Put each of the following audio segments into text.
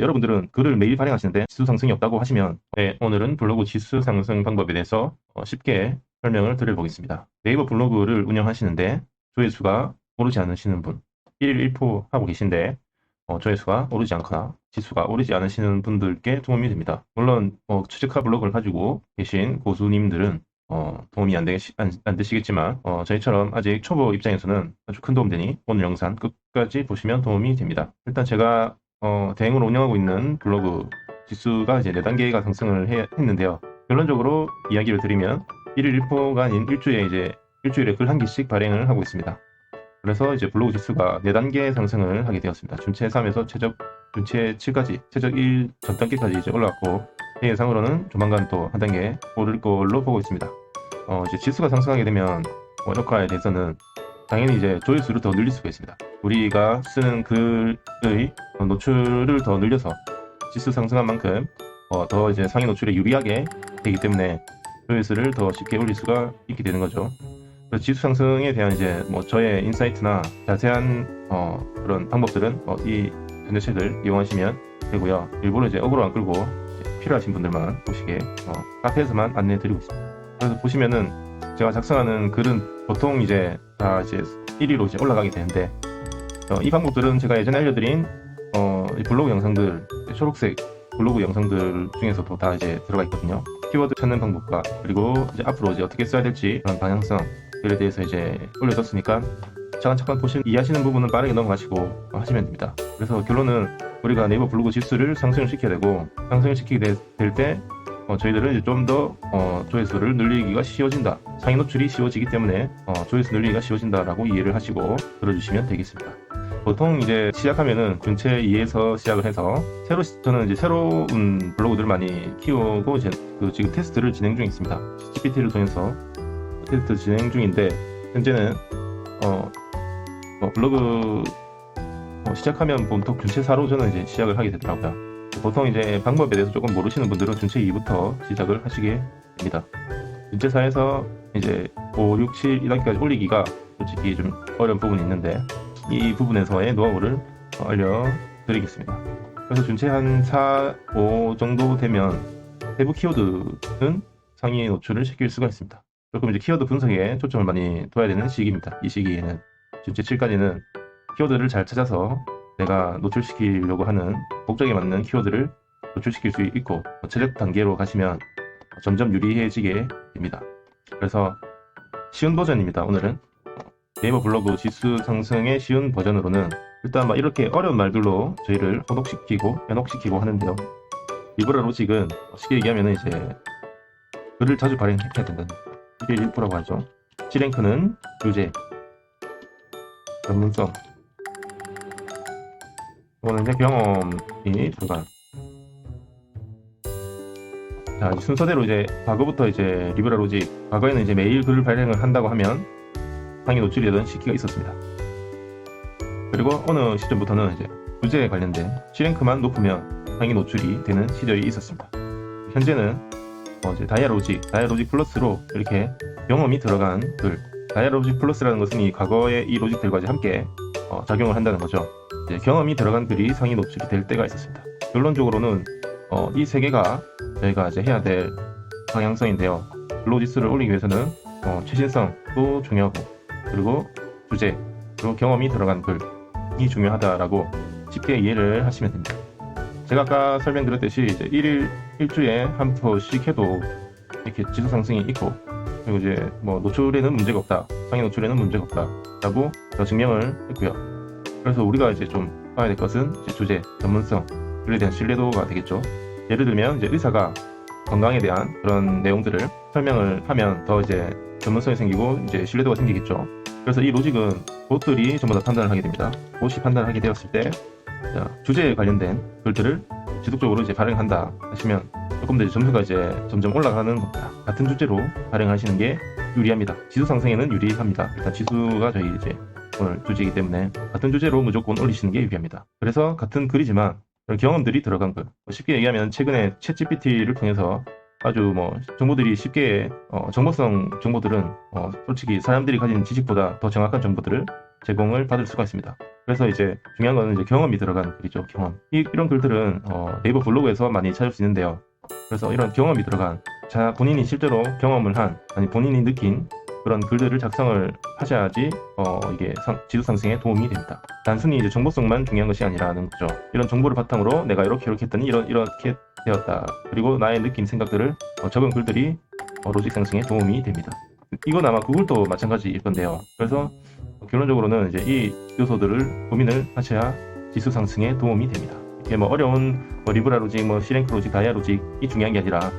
여러분들은 글을 매일 발행하시는데 지수 상승이 없다고 하시면 네, 오늘은 블로그 지수 상승 방법에 대해서 어, 쉽게 설명을 드려보겠습니다. 네이버 블로그를 운영하시는데 조회수가 오르지 않으시는 분 1일 1포 하고 계신데 어, 조회수가 오르지 않거나 지수가 오르지 않으시는 분들께 도움이 됩니다. 물론 어, 최적화 블로그를 가지고 계신 고수님들은 어, 도움이 안, 되시, 안, 안 되시겠지만 어, 저희처럼 아직 초보 입장에서는 아주 큰 도움 되니 오늘 영상 끝까지 보시면 도움이 됩니다. 일단 제가 어, 대행으로 운영하고 있는 블로그 지수가 이제 4단계가 상승을 해- 했는데요. 결론적으로 이야기를 드리면 1일 1포가 아닌 일주일에 이제 일주일에 글 한 개씩 발행을 하고 있습니다. 그래서 이제 블로그 지수가 4단계 상승을 하게 되었습니다. 준체 3에서 최적 준체 7까지 최적 1 전 단계까지 이제 올라왔고 제 예상으로는 조만간 또 한 단계 오를 걸로 보고 있습니다. 어, 이제 지수가 상승하게 되면 뭐 효과에 대해서는 당연히 이제 조회수를 더 늘릴 수가 있습니다. 우리가 쓰는 글의 노출을 더 늘려서 지수 상승한 만큼 어, 더 이제 상위 노출에 유리하게 되기 때문에 조회수를 더 쉽게 올릴 수가 있게 되는 거죠. 지수 상승에 대한 이제 뭐 저의 인사이트나 자세한 어, 그런 방법들은 어, 이 전자책을 이용하시면 되고요. 일부러 이제 어그로 안 끌고 필요하신 분들만 보시게 어, 카페에서만 안내 드리고 있습니다. 그래서 보시면은 제가 작성하는 글은 보통 이제 다 이제 1위로 이제 올라가게 되는데 어, 이 방법들은 제가 예전에 알려드린 어, 이 블로그 영상들 초록색 블로그 영상들 중에서도 다 이제 들어가 있거든요. 키워드 찾는 방법과 그리고 이제 앞으로 이제 어떻게 써야 될지 그런 방향성들에 대해서 이제 올려뒀으니까 차근차근 보시면 이해하시는 부분은 빠르게 넘어가시고 하시면 됩니다. 그래서 결론은 우리가 네이버 블로그 지수를 상승을 시켜야 되고 상승을 시키게 될때 어, 저희들은 이제 좀더 어, 조회수를 늘리기가 쉬워진다. 상위 노출이 쉬워지기 때문에 어, 조회수 늘리기가 쉬워진다라고 이해를 하시고 들어주시면 되겠습니다. 보통 이제 시작하면은 준체 2에서 시작을 해서 새로 시- 저는 이제 새로운 블로그들을 많이 키우고 이제 그 지금 테스트를 진행 중에 있습니다. GPT를 통해서 테스트 진행 중인데 현재는 어, 뭐 블로그 어, 시작하면 보통 준체 4로 저는 이제 시작을 하게 되더라고요. 보통 이제 방법에 대해서 조금 모르시는 분들은 준체 2부터 시작을 하시게 됩니다. 준체 4에서 이제 5, 6, 7, 2단계까지 올리기가 솔직히 좀 어려운 부분이 있는데 이 부분에서의 노하우를 어, 알려드리겠습니다. 그래서 준체 한 4, 5 정도 되면 세부 키워드는 상위 노출을 시킬 수가 있습니다. 조금 이제 키워드 분석에 초점을 많이 둬야 되는 시기입니다. 이 시기에는 준체 7까지는 키워드를 잘 찾아서 내가 노출시키려고 하는 목적에 맞는 키워드를 노출시킬 수 있고 최적 단계로 가시면 점점 유리해지게 됩니다. 그래서 쉬운 버전입니다. 오늘은 네이버 블로그 지수 상승의 쉬운 버전으로는 일단 막 이렇게 어려운 말들로 저희를 호독시키고 연혹시키고 하는데요. 리브라 로직은 쉽게 얘기하면 이제 글을 자주 발행해야 된다는 1일 1%라고 하죠. C랭크는 유제, 전문성, 이거는 이제 경험이 들어간. 자, 순서대로 이제 과거부터 이제 리브라 로직, 과거에는 이제 매일 글을 발행을 한다고 하면 상위 노출이 되던 시기가 있었습니다. 그리고 어느 시점부터는 이제 주제에 관련된 C랭크만 높으면 상위 노출이 되는 시절이 있었습니다. 현재는 어, 이제 다이아로직, 다이아로직 플러스로 이렇게 경험이 들어간 글, 다이아로직 플러스라는 것은 이 과거의 이 로직들과 함께 어, 작용을 한다는 거죠. 이제 경험이 들어간 글이 상위 노출이 될 때가 있었습니다. 결론적으로는 어, 이 세 개가 저희가 이제 해야 될 방향성인데요. 블로지수를 올리기 위해서는 어, 최신성도 중요하고 그리고 주제 그리고 경험이 들어간 글이 중요하다라고 쉽게 이해를 하시면 됩니다. 제가 아까 설명드렸듯이 이제 1일 일주에 한 포씩 해도 이렇게 지수 상승이 있고 그리고 이제 뭐 노출에는 문제가 없다 상위 노출에는 문제가 없다라고 저 증명을 했고요. 그래서 우리가 이제 좀 봐야 될 것은 주제 전문성 글에 대한 신뢰도가 되겠죠. 예를 들면 이제 의사가 건강에 대한 그런 내용들을 설명을 하면 더 이제 전문성이 생기고 이제 신뢰도가 생기겠죠. 그래서 이 로직은 봇들이 전부 다 판단을 하게 됩니다. 봇이 판단을 하게 되었을 때 자, 주제에 관련된 글들을 지속적으로 이제 발행한다 하시면 조금 더 점수가 이제 점점 올라가는 겁니다. 같은 주제로 발행하시는 게 유리합니다. 지수 상승에는 유리합니다. 일단 지수가 저희 이제 오늘 주제이기 때문에 같은 주제로 무조건 올리시는 게 유리합니다. 그래서 같은 글이지만 경험들이 들어간 글. 뭐 쉽게 얘기하면 최근에 챗GPT를 통해서 아주 뭐 정보들이 쉽게 어, 정보성 정보들은 어, 솔직히 사람들이 가진 지식보다 더 정확한 정보들을 제공을 받을 수가 있습니다. 그래서 이제 중요한 거는 이제 경험이 들어가는 글이죠. 경험. 이, 런 글들은 어, 네이버 블로그에서 많이 찾을 수 있는데요. 그래서 이런 경험이 들어간 자 본인이 실제로 경험을 한 아니 본인이 느낀 그런 글들을 작성을 하셔야지 어, 이게 상- 지수 상승에 도움이 됩니다. 단순히 이제 정보성만 중요한 것이 아니라는 거죠. 이런 정보를 바탕으로 내가 이렇게 이렇게 했더니 이런 이렇게 되었다. 그리고 나의 느낀 생각들을 어, 적은 글들이 어, 로직 상승에 도움이 됩니다. 이건 아마 구글도 마찬가지일 건데요. 그래서 결론적으로는 이제 이 요소들을 고민을 하셔야 지수 상승에 도움이 됩니다. 이렇게 뭐 어려운 뭐 리브라 로직, 뭐 시랭크 로직, 다이아 로직이 중요한 게 아니라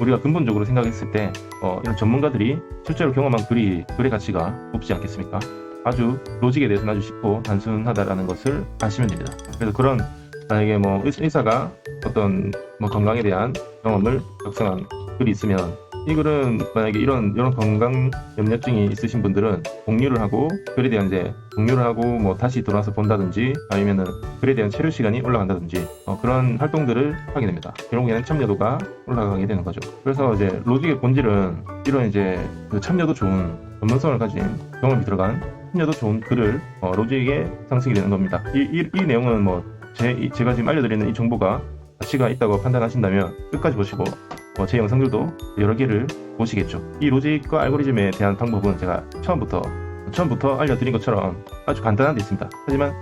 우리가 근본적으로 생각했을 때 어, 이런 전문가들이 실제로 경험한 글이 글의 가치가 높지 않겠습니까? 아주 로직에 대해서는 아주 쉽고 단순하다라는 것을 아시면 됩니다. 그래서 그런 만약에 뭐 의- 의사가 어떤 뭐 건강에 대한 경험을 작성한 글이 있으면 이 글은 만약에 이런 이런 건강 염려증이 있으신 분들은 공유를 하고 글에 대한 이제 공유를 하고 뭐 다시 돌아서 본다든지 아니면은 글에 대한 체류 시간이 올라간다든지 어, 그런 활동들을 하게 됩니다. 결국에는 참여도가 올라가게 되는 거죠. 그래서 이제 로직의 본질은 이런 이제 그 참여도 좋은 전문성을 가진 경험이 들어간 참여도 좋은 글을 어, 로직에 상승이 되는 겁니다. 이, 이, 이 내용은 뭐 제, 이- 제가 지금 알려드리는 이 정보가 가치가 있다고 판단하신다면 끝까지 보시고 어, 제 영상들도 여러 개를 보시겠죠. 이 로직과 알고리즘에 대한 방법은 제가 처음부터 처음부터 알려드린 것처럼 아주 간단한 데 있습니다. 하지만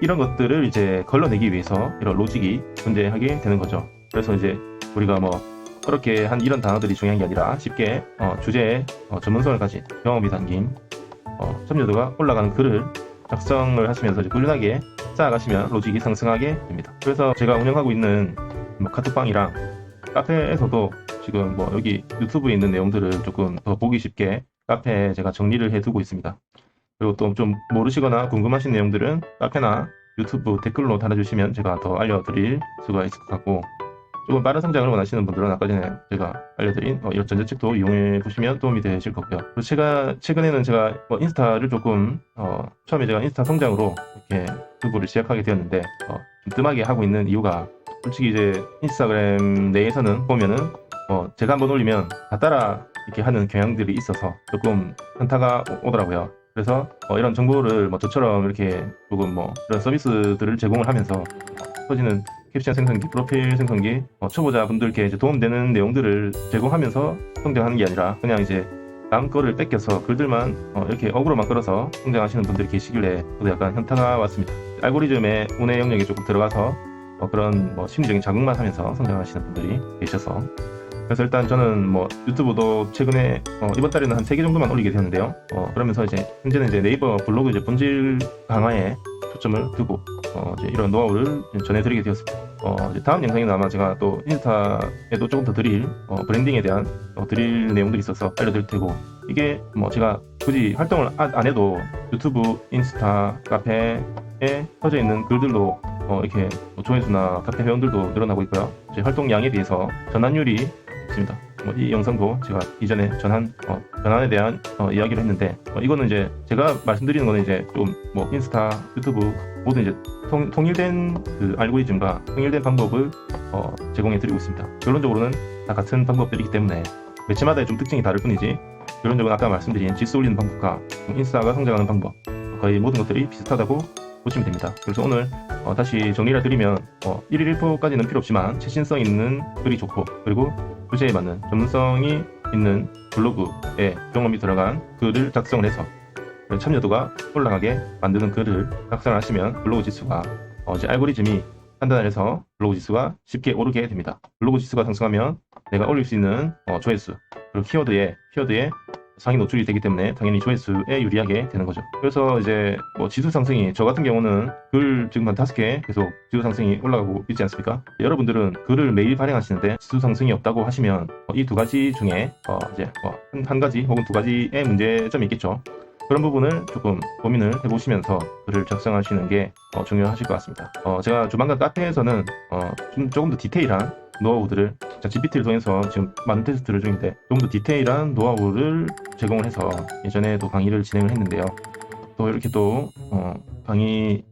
이, 런 것들을 이제 걸러내기 위해서 이런 로직이 존재하게 되는 거죠. 그래서 이제 우리가 뭐 그렇게 한 이런 단어들이 중요한 게 아니라 쉽게 어, 주제에 어, 전문성을 가진 경험이 담긴 어, 참여도가 올라가는 글을 작성을 하시면서 꾸준하게 쌓아가시면 로직이 상승하게 됩니다. 그래서 제가 운영하고 있는 뭐 카톡방이랑 카페에서도 지금 뭐 여기 유튜브에 있는 내용들을 조금 더 보기 쉽게 카페에 제가 정리를 해두고 있습니다. 그리고 또 좀 모르시거나 궁금하신 내용들은 카페나 유튜브 댓글로 달아주시면 제가 더 알려드릴 수가 있을 것 같고 조금 빠른 성장을 원하시는 분들은 아까 전에 제가 알려드린 어, 이런 전자책도 이용해 보시면 도움이 되실 거고요. 그리고 제가 최근에는 제가 뭐 인스타를 조금 어, 처음에 제가 인스타 성장으로 이렇게 유튜브를 시작하게 되었는데 어, 좀 뜸하게 하고 있는 이유가 솔직히 이제 인스타그램 내에서는 보면은 어, 제가 한번 올리면 다 따라 이렇게 하는 경향들이 있어서 조금 현타가 오- 오더라고요. 그래서 어, 이런 정보를 뭐 저처럼 이렇게 조금 뭐 이런 서비스들을 제공을 하면서 터지는 캡션 생성기, 프로필 생성기, 어, 초보자 분들께 이제 도움되는 내용들을 제공하면서 성장하는 게 아니라 그냥 이제 다음 거를 뺏겨서 글들만 어, 이렇게 어그로만 끌어서 성장하시는 분들이 계시길래 약간 현타가 왔습니다. 알고리즘의 운의 영역에 조금 들어가서 어, 그런 뭐 심리적인 자극만 하면서 성장하시는 분들이 계셔서 그래서 일단 저는 뭐 유튜브도 최근에 어, 이번 달에는 한 3개 정도만 올리게 되었는데요. 어, 그러면서 이제 현재는 이제 네이버 블로그 이제 본질 강화에 초점을 두고 어, 이제 이런 노하우를 전해드리게 되었습니다. 어, 다음 영상에는 아마 제가 또 인스타에도 조금 더 드릴 어, 브랜딩에 대한 어, 드릴 내용들이 있어서 알려드릴 테고 이게 뭐 제가 굳이 활동을 아- 안 해도 유튜브, 인스타, 카페에 퍼져 있는 글들로 어, 이렇게 뭐 조회수나 카페 회원들도 늘어나고 있고요. 제 활동량에 비해서 전환율이 있습니다. 뭐 이 영상도 제가 이전에 전환 어, 전환에 대한 어, 이야기를 했는데 어, 이거는 이제 제가 말씀드리는 거는 이제 좀 뭐 인스타, 유튜브 모두 이제 통, 통일된 그 알고리즘과 통일된 방법을 어, 제공해 드리고 있습니다. 결론적으로는 다 같은 방법들이기 때문에 매체마다의 좀 특징이 다를 뿐이지 결론적으로 아까 말씀드린 지수 올리는 방법과 인스타가 성장하는 방법 거의 모든 것들이 비슷하다고 보시면 됩니다. 그래서 오늘 어, 다시 정리를 드리면 어, 1일 1포까지는 필요 없지만 최신성 있는 글이 좋고 그리고 주제에 맞는 전문성이 있는 블로그에 경험이 들어간 글을 작성을 해서 참여도가 올라가게 만드는 글을 작성하시면 블로그 지수가 어, 이제 알고리즘이 판단을 해서 블로그 지수가 쉽게 오르게 됩니다. 블로그 지수가 상승하면 내가 올릴 수 있는 어, 조회수 그리고 키워드에 키워드에 상위 노출이 되기 때문에 당연히 조회수에 유리하게 되는 거죠. 그래서 이제 뭐 지수 상승이 저 같은 경우는 글 지금 한 다섯 개 계속 지수 상승이 올라가고 있지 않습니까? 여러분들은 글을 매일 발행하시는데 지수 상승이 없다고 하시면 이 두 가지 중에 어 이제 뭐한 한 가지 혹은 두 가지의 문제점이 있겠죠. 그런 부분을 조금 고민을 해보시면서 글을 작성하시는 게 어, 중요하실 것 같습니다. 어, 제가 조만간 카페에서는 어, 좀 조금 더 디테일한 노하우들을 자, GPT를 통해서 지금 많은 테스트를 중인데 조금 더 디테일한 노하우를 제공을 해서 예전에도 강의를 진행을 했는데요. 또 이렇게 또 어, 강의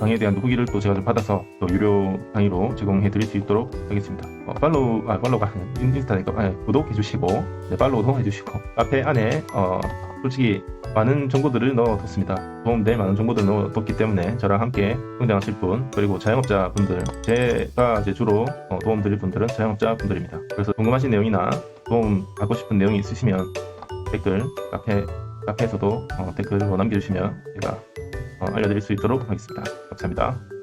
강의에 대한 후기를 또 제가 좀 받아서 또 유료 강의로 제공해 드릴 수 있도록 하겠습니다. 어, 팔로우 아 팔로우가 인스타니까 아, 구독해 주시고 네, 팔로우도 해 주시고 카페 안에 어, 솔직히 많은 정보들을 넣어뒀습니다. 도움될 많은 정보들을 넣어뒀기 때문에 저랑 함께 성장하실 분 그리고 자영업자 분들 제가 이제 주로 어, 도움 드릴 분들은 자영업자 분들입니다. 그래서 궁금하신 내용이나 도움 받고 싶은 내용이 있으시면 댓글 카페 카페에서도 어, 댓글로 남겨주시면 제가 어, 알려드릴 수 있도록 하겠습니다. 감사합니다.